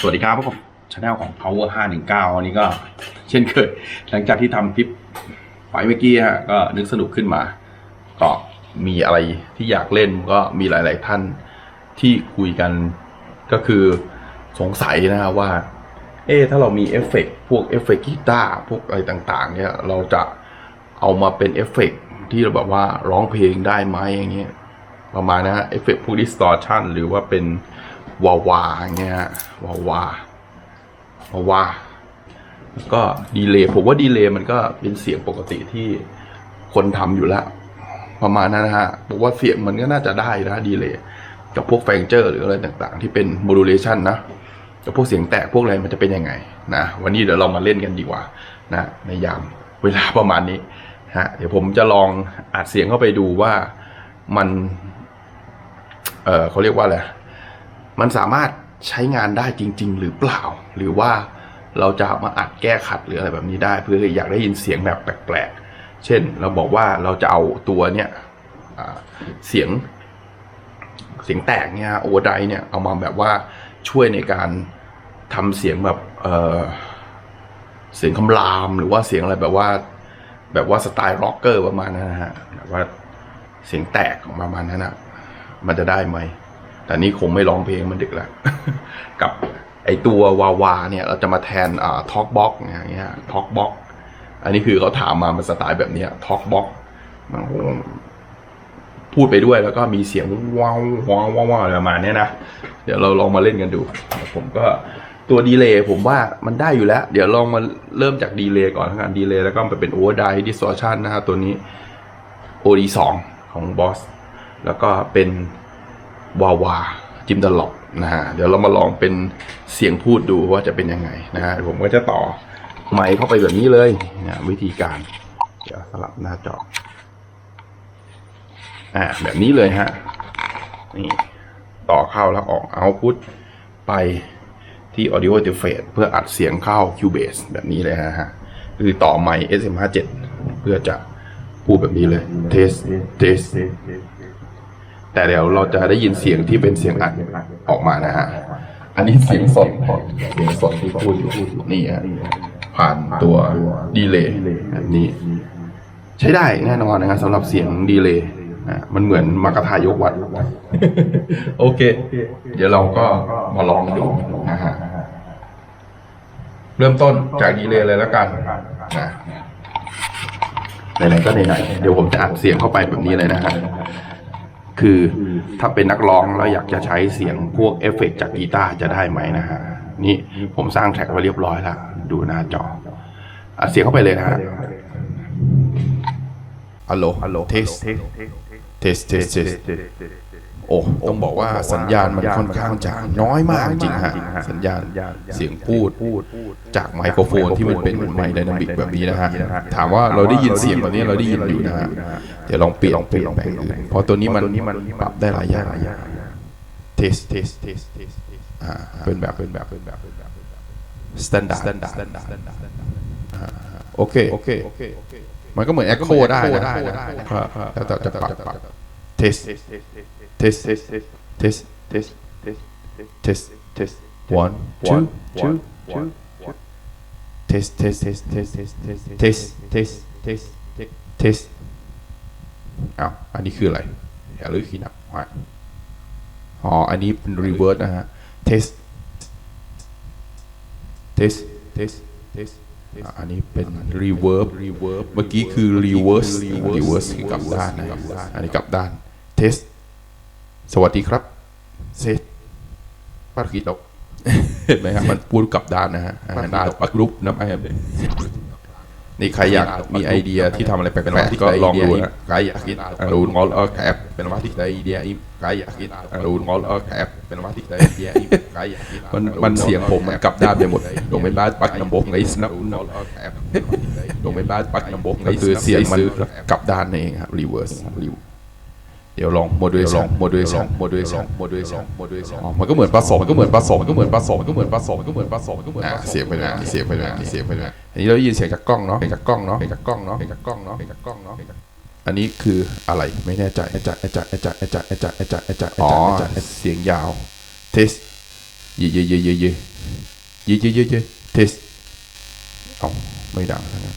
สวัสดีครับพบกับช anel ของ power 519วันนี้ก็เช่นเคย หลังจากที่ทำคลิปไปเมื่อกี้ฮะก็นึกสนุกขึ้นมา ก็มีอะไรที่อยากเล่นก็มีหลาย ๆ ท่านที่คุยกันก็คือสงสัยนะฮะว่า เอ๊ถ้าเรามีเอฟเฟกต์พวกเอฟเฟกต์กีตาร์พวกอะไรต่าง ๆ เนี่ย เราจะเอามาเป็นเอฟเฟกต์ที่เราแบบว่าร้องเพลงได้ไหมอย่างเงี้ยประมาณนะฮะเอฟเฟกต์พวก distortion หรือว่าเป็น วาวาเงี้ยวาวาวาวาแล้วก็ดีเลย์ผมว่าดีเลย์มันก็เป็นเสียงปกติที่คนทำอยู่แล้ว ประมาณนั้นนะฮะผมว่าเสียงมันก็น่าจะได้นะดีเลย์กับพวกแฟงเจอร์หรืออะไรต่างๆ ที่เป็น modulation นะกับพวกเสียงแตกพวกอะไรมันจะเป็นยังไงนะวันนี้เดี๋ยวเรามาเล่นกันดีกว่านะในยามเวลาประมาณนี้ฮะเดี๋ยวผมจะลองอัดเสียงเข้าไปดูว่ามัน เออเขาเรียกว่าอะไร มันสามารถใช้งานได้จริง ๆ หรือเปล่า หรือว่าเราจะมาอัดแก้ขัดหรืออะไรแบบนี้ได้ เพื่ออยากได้ยินเสียงแบบแปลกๆ เช่น เราบอกว่าเราจะเอาตัวเนี้ยเสียงเสียงแตกเนี่ยโอเวอร์ไดเนี่ยเอามาแบบว่าช่วยในการทำเสียงแบบเออเสียงคำรามหรือว่าเสียงอะไรแบบว่า แบบว่าสไตล์ร็อกเกอร์ประมาณนั้นนะฮะแบบว่าเสียงแตกของประมาณนั้นนะมันจะได้ไหม แต่นี่คงไม่ร้องเพลงมันดึกแล้ว กับไอตัววาวาเนี่ยเราจะมาแทนอ่าทอกบ็อกอย่างเงี้ยทอกบ็อกอันนี้คือเขาถามมามันสไตล์แบบเนี้ยทอกบ็อกมันพูดไปด้วยแล้วก็มีเสียงว้าวว้าวว้าวอะไรประมาณนี้นะ เดี๋ยวเราลองมาเล่นกันดู ผมก็ตัวดีเลย์ผมว่ามันได้อยู่แล้ว เดี๋ยวลองมาเริ่มจากดีเลย์ก่อนทั้งการดีเลย์แล้วก็ไปเป็นโอเวอร์ไดดิส o อ t ชันนะฮะตัวนี้ OD2 ของบอสแล้วก็เป็น วาวาจิมดลอกนะฮะเดี๋ยวเรามาลองเป็นเสียงพูดดูว่าจะเป็นยังไงนะฮะผมก็จะต่อไมค์เข้าไปแบบนี้เลยนะวิธีการ เดี๋ยวสลับหน้าจออ่าแบบนี้เลยฮะนี่ต่อเข้าแล้วออกเอาพุทไปที่ audio interface เพื่ออัดเสียงเข้า Cubase แบบนี้เลยฮะคือต่อไมค์ SM57 เพื่อจะพูดแบบนี้เลย test test แต่เดี๋ยวเราจะได้ยินเสียงที่เป็นเสียงอัดออกมานะฮะ อันนี้เสียงสดเสียงสดที่พูดอยู่นี่ฮะผ่านตัวดีเลย์แบบนี้ ใช้ได้แน่นอนนะครับสำหรับเสียงดีเลย์นะมันเหมือนมากระทายกวัด โอเค เดี๋ยวเราก็มาลองดูนะฮะเริ่มต้นจากดีเลย์เลยแล้วกันนะไหนๆก็ไหนๆเดี๋ยวผมจะอัดเสียงเข้าไปแบบนี้เลยนะฮะ คือถ้าเป็นนักร้องแล้วอยากจะใช้เสียงพวกเอฟเฟกต์จากกีตาร์จะได้ไหมนะฮะนี่ผมสร้างแทร็กไว้เรียบร้อยแล้วดูหน้าจออัดเสียงเข้าไปเลยนะฮะฮัลโหลฮัลโหลเทสเทสเทสเทส โอ้ต้องบอกว่าสัญญาณมันค่อนข้างจะน้อยมากจริงฮะสัญญาณเสียงพูดจากไมโครโฟนที่มันเป็นไมค์ไดนามิกแบบนี้นะฮะถามว่าเราได้ยินเสียงแบบนี้เราได้ยินอยู่นะฮะเดี๋ยวลองเปลี่ยนลองเปลี่ยนแปลงอื่นเพราะตัวนี้มันปรับได้หลายอย่างเทสเทสเทสเทสอ่าเป็นแบบเป็นแบบเป็นแบบเป็นแบบสแตนดาร์ดสแตนดาร์ดโอเคโอเคโอเคมันก็เหมือนแอคโคได้นะแล้วแต่จะปรับปรับ เทสเทสเทสเทสเทสเทสเทส one two two two test test test test test test test test test อ้าวอันนี้คืออะไรอย่าลืมขีนับว่าอ๋อ อันนี้เป็น reverse นะฮะ test test test test อะอันนี้เป็น reverb reverb เมื่อกี้คือ reverse reverse คือกลับด้านนะอันนี้กลับด้าน test สวัสดีครับ set ป้าคิดเราเห็นไหมครับมันพูดกลับด้านนะฮะอ่าด้านปักรุปนะไอ้นี่ใครอยากมีไอเดียที่ทำอะไรแปลกๆก็ลองดูนะใครอยากคิดดูงอลเออแอปเป็นว่าที่ไอเดียอีใครอยากคิดดูงอลเออแอปเป็นว่าที่ไอเดียอีใครอยากคิดมันมันเสียงผมมันกลับด้านไปหมดลงไปบ้านปักน้ำบกไงสนับลงไปบ้านปักน้ำบกไงคือเสียงมันกลับด้านเองครับรีเวิร์สรีเดี๋ยวลองโมดูลสองโมดูลสองโมดูลสองโมดูลสองโมดูลสองมันก็เหมือนผสมมันก็เหมือนผสมมันก็เหมือนผสมมันก็เหมือนผสมมันก็เหมือนผสมมันก็เหมือนเสียงไปเลยเสียงไปเลยเสียงไปเลยอันนี้เราได้ยินเสียงจากกล้องเนาะจากกล้องเนาะจากกล้องเนาะจากกล้องเนาะจากกล้องเนาะอันนี้คืออะไรไม่แน่ใจอาจารย์อาจารย์อาจารย์อาจารย์อาจารย์อาจารย์อาจารย์อ๋อเสียงยาวเทสเย่เย่เย่เย่เย่เยอะๆเยอะๆ test เอาไม่ดังทั้งนั้น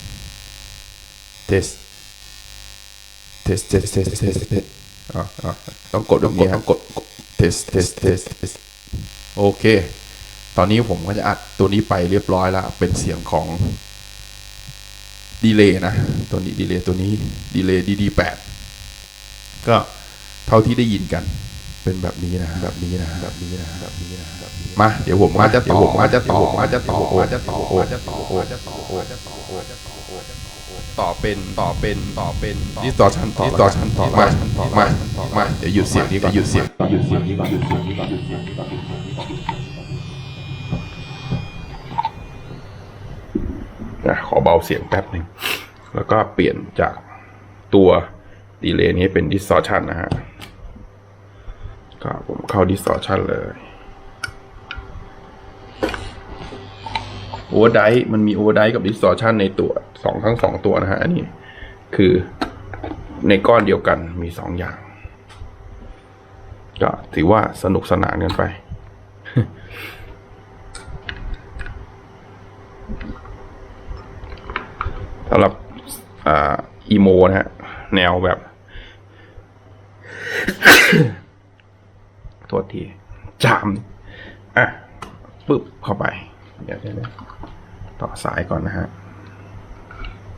test test test test test test อะอะ ต้องกดต้องกดต้องกดกด test test test test โอเค ตอนนี้ผมก็จะอัดตัวนี้ไปเรียบร้อยแล้ว เป็นเสียงของดีเลย์นะ ตัวนี้ดีเลย์ตัวนี้ดีเลย์ดีดีแปดก็เท่าที่ได้ยินกัน เป็นแบบนี้นะแบบนี้นะแบบนี้นะแบบนี้นะแบบนี้มาเดี๋ยวผมมาจะต่อมาจะต่อมาจะต่อมาจะต่อมาจะต่อมาจะต่อมาจะต่อมาจะ ต่อต่อเป็นต่อเป็นต่อเป็นนี่ต่อชั้นต่อต่อชั้นต่อมามามาเดี๋ยวหยุดเสียงนี้ก่อนหยุดเสียงหยุดเสียงนี้ก่อนหยุดเสียงนี้ก่อนหยุดเสียงนี้ก่อนนะขอเบาเสียงแป๊บหนึ่งแล้วก็เปลี่ยนจากตัวดีเลย์นี้เป็น distortion นะฮะก็ผมเข้า distortion เลย overdrive มันมี overdrive กับ distortion ในตัว สองทั้งสองตัวนะฮะอันนี้คือในก้อนเดียวกันมีสองอย่าง ก็ถือว่าสนุกสนานกันไป สำหรับอีโมนะฮะ แนวแบบโทษที จาม อะปึ๊บเข้าไป เดี๋ยวเดี๋ยวต่อสายก่อนนะฮะ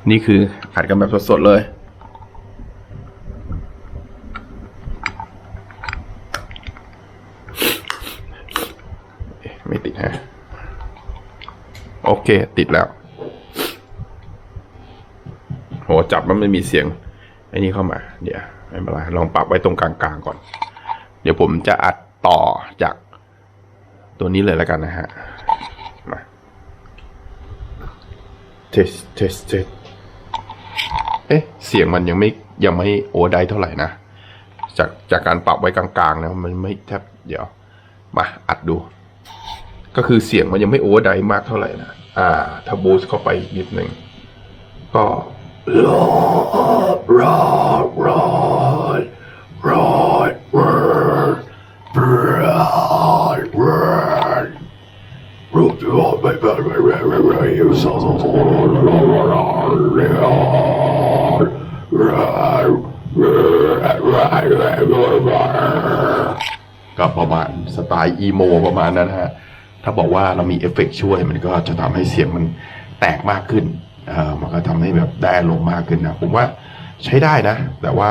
นี่คืออัดกันแบบสดๆเลย ไม่ติดฮะ โอเค ติดแล้ว โห จับมันไม่มีเสียง ไอ้นี่เข้ามา เดี๋ยวไม่เป็นไร ลองปรับไว้ตรงกลางๆก่อน เดี๋ยวผมจะอัดต่อจากตัวนี้เลยแล้วกันนะฮะ มาเทส เอ๊ะ เสียงมันยังไม่ยังไม่โอไดร์เท่าไหร่นะ จากจากการปรับไว้กลางๆนะมันไม่แทบเดี๋ยว มาอัดดู ก็คือเสียงมันยังไม่โอเวอร์ไดมากเท่าไหร่นะ อ่า ถ้าบูสต์เข้าไปอีกนิดหนึ่งก็รอรอรอรอรอรอรอรูปที่ว่าไม่ไม่ไม่ไม่ไม่ไม่อยู่สองสองรอรอรอรอ ก็ประมาณสไตล์อีโมประมาณนั้นฮะ ถ้าบอกว่าเรามีเอฟเฟกต์ช่วยมันก็จะทำให้เสียงมันแตกมากขึ้นเออมันก็ทำให้แบบได้ลงมากขึ้นนะ ผมว่าใช้ได้นะ แต่ว่า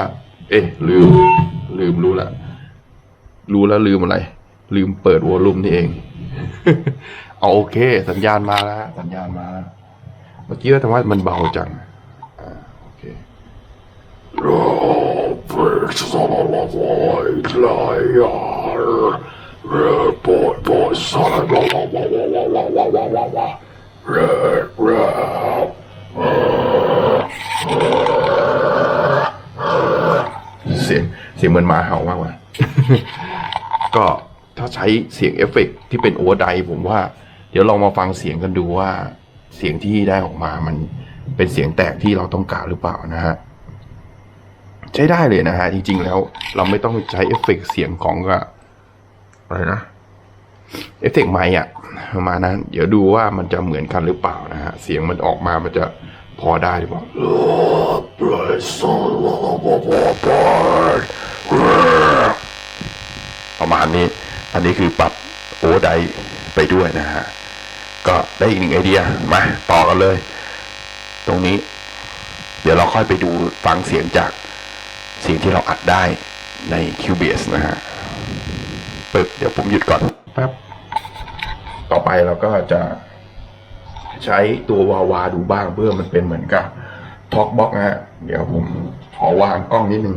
เอ๊ะลืม ลืมรู้ละรู้แล้วลืมอะไร ลืมเปิดวอลลุ่มนี่เอง เอาโอเค สัญญาณมาแล้วฮะสัญญาณมาแล้วเมื่อกี้ว่าทำไมมันเบาจัง เสียงเสียงเหมือนหมาเห่ามากกว่า ก็ถ้าใช้เสียงเอฟเฟกต์ที่เป็นโอเวอร์ไดร์ผมว่า เดี๋ยวลองมาฟังเสียงกันดูว่า เสียงที่ได้ออกมามันเป็นเสียงแตกที่เราต้องการหรือเปล่านะฮะ ใช้ได้เลยนะฮะ จริง ๆ แล้ว เราไม่ต้องใช้เอฟเฟกเสียงของอะไรนะเอฟเฟกไมค์อะประมาณนั้น เดี๋ยวดูว่ามันจะเหมือนกันหรือเปล่านะฮะ เสียงมันออกมามันจะพอได้หรือเปล่าประมาณนี้ อันนี้คือปรับโอไดไปด้วยนะฮะ ก็ได้อีกหนึ่งไอเดีย มาต่อกันเลย ตรงนี้ เดี๋ยวเราค่อยไปดูฟังเสียงจาก สียงที่เราอัดได้ใน Cubase นะฮะปึ๊บเดี๋ยวผมหยุดก่อนแป๊บต่อไปเราก็จะใช้ตัววาวาดูบ้างเพื่อมันเป็นเหมือนกับท็อกบ็อกนะฮะเดี๋ยวผมขอวางกล้องนิดนึง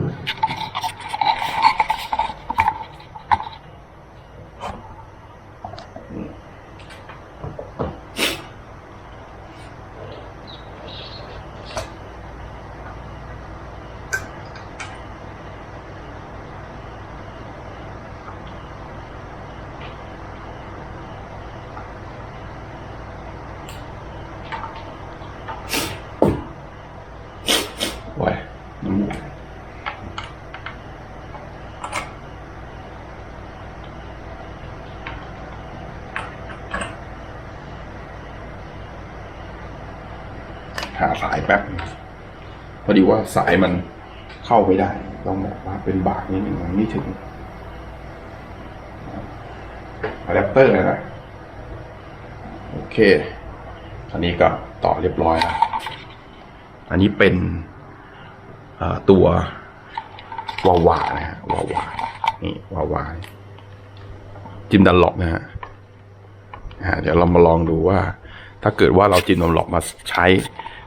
สายแป๊บพอดีว่าสายมันเข้าไม่ได้ ต้องแบบว่าเป็นบากนิดหนึ่งมันไม่ถึงอะแดปเตอร์นะโอเค อันนี้ก็ต่อเรียบร้อยแล้วอันนี้เป็นตัววาวานะฮะวาวานี่วาวาจิมดันล็อกนะฮะเดี๋ยวเรามาลองดูว่า ถ้าเกิดว่าเราจิมดันล็อกมาใช้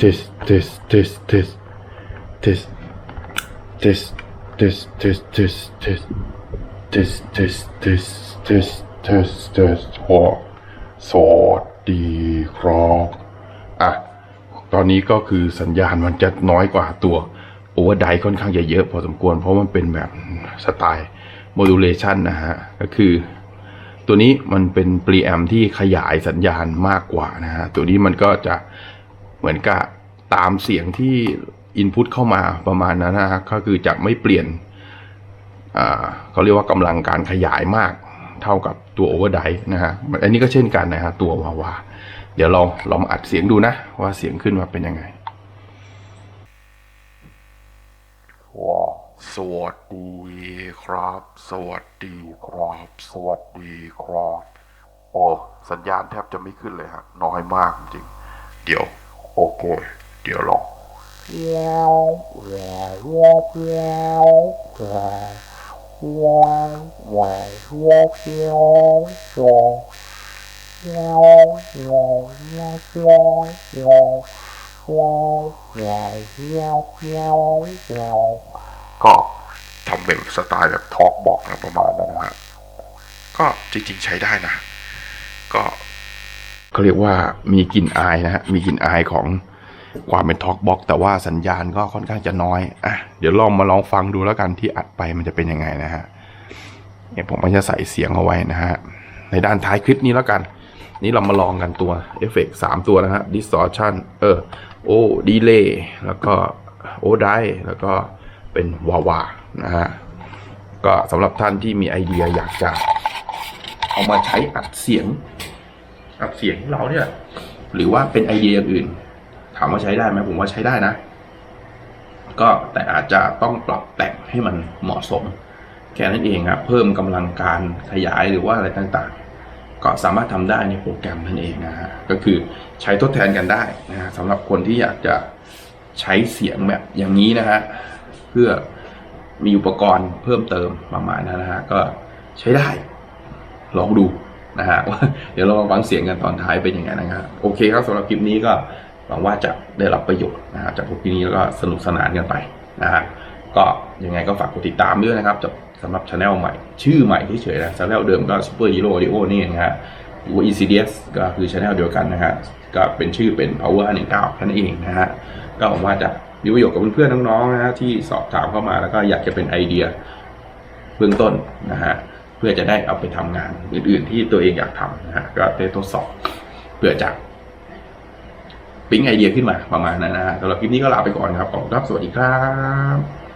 test test test test test test test test test test test test test test test test พอสวัสดีครับอะตอนนี้ก็คือสัญญาณมันจะน้อยกว่าตัวโอเวอร์ไดค่อนข้างจะเยอะพอสมควร เพราะมันเป็นแบบสไตล์โมดูเลชันนะฮะ ก็คือ ตัวนี้มันเป็นปรีแอมที่ขยายสัญญาณมากกว่านะฮะ ตัวนี้มันก็จะ เหมือนกับตามเสียงที่อินพุตเข้ามาประมาณนั้นนะฮะก็คือจะไม่เปลี่ยนเขาเรียกว่ากำลังการขยายมากเท่ากับตัวโอเวอร์ไดนะฮะอันนี้ก็เช่นกันนะฮะตัววาวาเดี๋ยวลองลองอัดเสียงดูนะ ว่าเสียงขึ้นมาเป็นยังไงว้าสวัสดีครับ สวัสดีครับ สวัสดีครับ โอ้ สัญญาณแทบจะไม่ขึ้นเลยฮะน้อยมากจริง เดี๋ยว โอเค เดี๋ยวลองก็ทำเป็นสไตล์แบบทอล์กบอกนะประมาณนั้นนะฮะก็จริงๆใช้ได้นะ ก็ เขาเรียกว่ามีกลิ่นอายนะฮะ มีกลิ่นอายของความเป็นท็อกบ็อกแต่ว่าสัญญาณก็ค่อนข้างจะน้อย อะ เดี๋ยวลองมาลองฟังดูแล้วกันที่อัดไปมันจะเป็นยังไงนะฮะ เนี่ยผมก็จะใส่เสียงเอาไว้นะฮะ ในด้านท้ายคลิปนี้แล้วกัน นี่เรามาลองกันตัวเอฟเฟกสามตัวนะฮะ distortion เออ โอ้ delay แล้วก็โอไดแล้วก็เป็นวาวานะฮะ ก็สำหรับท่านที่มีไอเดียอยากจะเอามาใช้อัดเสียง อัดเสียงของเราเนี่ย หรือว่าเป็นไอเดียอย่างอื่น ถามว่าใช้ได้ไหมผมว่าใช้ได้นะ ก็แต่อาจจะต้องปรับแต่งให้มันเหมาะสม แค่นั้นเองครับเพิ่มกำลังการขยายหรือว่าอะไรต่างๆ ก็สามารถทำได้ในโปรแกรมนั่นเองนะฮะก็คือใช้ทดแทนกันได้นะฮะสำหรับคนที่อยากจะใช้เสียงแบบอย่างนี้นะฮะเพื่อมีอุปกรณ์เพิ่มเติมประมาณนั้นนะฮะก็ใช้ได้ ลองดู นะฮะเดี๋ยวเรามาฟังเสียงกันตอนท้ายเป็นยังไงนะครับโอเคครับสำหรับคลิปนี้ก็หวังว่าจะได้รับประโยชน์นะฮะจากคลิปนี้แล้วก็สนุกสนานกันไปนะฮะก็ยังไงก็ฝากกดติดตามด้วยนะครับสำหรับช anel ใหม่ ชื่อใหม่ที่เฉยๆนะช anel เดิมก็ Super Hero Audio นี่นะฮะหรือว่า ECDS ก็คือช anel เดียวกันนะฮะก็เป็นชื่อเป็น Power 519แค่นั้นเองนะฮะก็หวังว่าจะมีประโยชน์กับเพื่อนๆน้องๆนะฮะที่สอบถามเข้ามาแล้วก็อยากจะเป็นไอเดียเบื้องต้นนะฮะ เพื่อจะได้เอาไปทำงานอื่น ๆ ที่ตัวเองอยากทำนะฮะก็ได้ทดสอบเพื่อจะปิ๊งไอเดียขึ้นมาประมาณนั้นนะฮะสำหรับคลิปนี้ก็ลาไปก่อนครับขอบคุณครับสวัสดีครับ